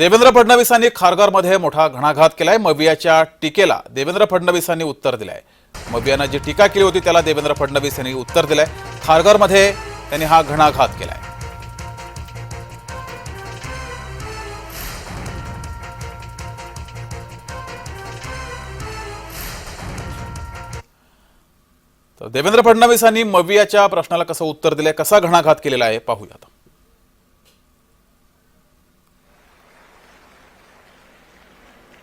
देवेंद्र फडणवीसांनी खारघरमध्ये मोठा घणाघात केलाय. मवियाच्या टीकेला देवेंद्र फडणवीसांनी उत्तर दिलंय. मवियानं जी टीका केली होती त्याला देवेंद्र फडणवीस यांनी उत्तर दिलंय. खारघरमध्ये त्यांनी हा घणाघात केलाय. तर देवेंद्र फडणवीसांनी मवियाच्या प्रश्नाला कसं उत्तर दिलंय कसा घणाघात केलेला आहे पाहूयात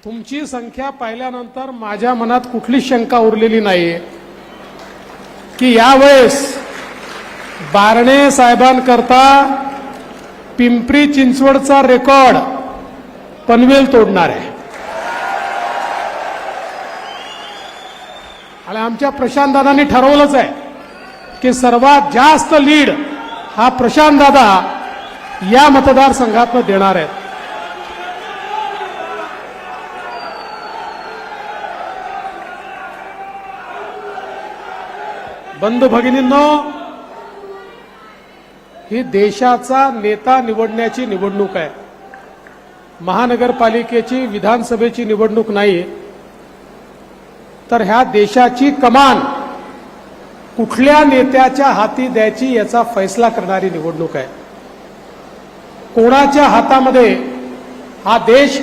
तुमची संख्या पाहिल्यानंतर माझ्या मनात कुठलीच शंका उरलेली नाही की यावेळेस बारणे साहेबांकरता पिंपरी चिंचवडचा रेकॉर्ड पनवेल तोडणार आहे. आणि आमच्या प्रशांतदादांनी ठरवलंच आहे की सर्वात जास्त लीड हा प्रशांतदादा या मतदारसंघातनं देणार आहेत. बंधू भगिनींनो ही देशाचा नेता निवडण्याची निवडणूक आहे. महानगरपालिकेची विधानसभेची निवडणूक नाही तर ह्या देशाची कमान कुठल्या नेत्याच्या हाती द्यायची याचा फैसला करणारी निवडणूक आहे. कोणाच्या हातामध्ये हा देश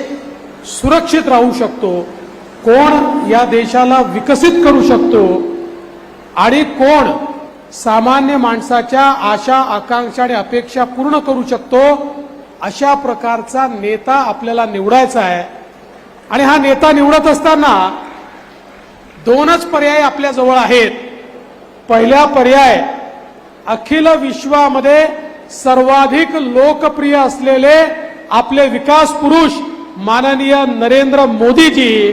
सुरक्षित राहू शकतो? कोण या देशाला विकसित करू शकतो? आणि कोण सामान्य माणसाच्या आशा आकांक्षा आणि अपेक्षा पूर्ण करू शकतो अशा प्रकारचा नेता आपल्याला निवडायचा आहे. आणि हा नेता निवडत असताना दोनच पर्याय आपल्याजवळ आहेत. पहिला पर्याय अखिल विश्वामध्ये सर्वाधिक लोकप्रिय असलेले आपले विकास पुरुष माननीय नरेंद्र मोदीजी